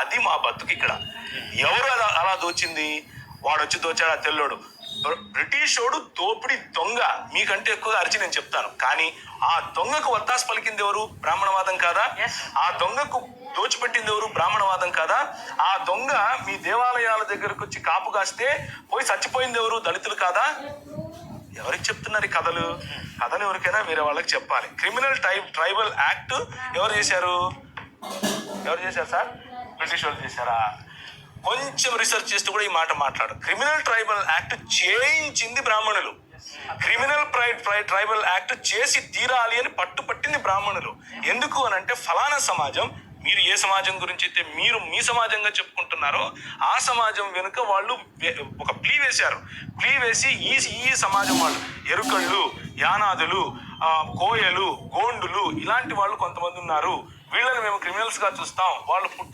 అది మా బతుకు ఇక్కడ. ఎవరు అలా దోచింది? వాడు వచ్చి దోచాడు? ఆ తెల్లోడు. బ్ర- బ్రిటిషోడు దోపిడి దొంగ. మీకంటే ఎక్కువగా అరిచి నేను చెప్తాను. కానీ ఆ దొంగకు వత్తాసు పలికింది ఎవరు? బ్రాహ్మణవాదం కాదా. ఆ దొంగకు దోచిపెట్టింది ఎవరు? బ్రాహ్మణవాదం కాదా? ఆ దొంగ మీ దేవాలయాల దగ్గరకు వచ్చి కాపు కాస్తే పోయి చచ్చిపోయింది ఎవరు? దళితులు కాదా? ఎవరికి చెప్తున్నారు ఈ కథలు? కథలు ఎవరికైనా వేరే వాళ్ళకి చెప్పాలి. క్రిమినల్ టైప్ ట్రైబల్ యాక్ట్ ఎవరు చేశారు? ఎవరు చేశారు సార్? బ్రిటిష్ వాళ్ళు చేశారా? కొంచెం రీసెర్చ్ చేస్తూ కూడా ఈ మాట మాట్లాడు. క్రిమినల్ ట్రైబల్ యాక్ట్ చేయించింది బ్రాహ్మణులు. క్రిమినల్ ట్రైబల్ యాక్ట్ చేసి తీరాలి అని పట్టుపట్టింది బ్రాహ్మణులు. ఎందుకు అని అంటే ఫలానా సమాజం మీరు ఏ సమాజం గురించి అయితే మీరు మీ సమాజంగా చెప్పుకుంటున్నారో ఆ సమాజం వెనుక వాళ్ళు ఒక ప్లీ వేశారు. ప్లీ వేసి ఈ ఈ సమాజం వాళ్ళు ఎరుకళ్ళు యానాదులు ఆ, కోయలు గోండులు ఇలాంటి వాళ్ళు కొంతమంది ఉన్నారు. వీళ్ళని మేము క్రిమినల్స్గా చూస్తాం. వాళ్ళు పుట్టు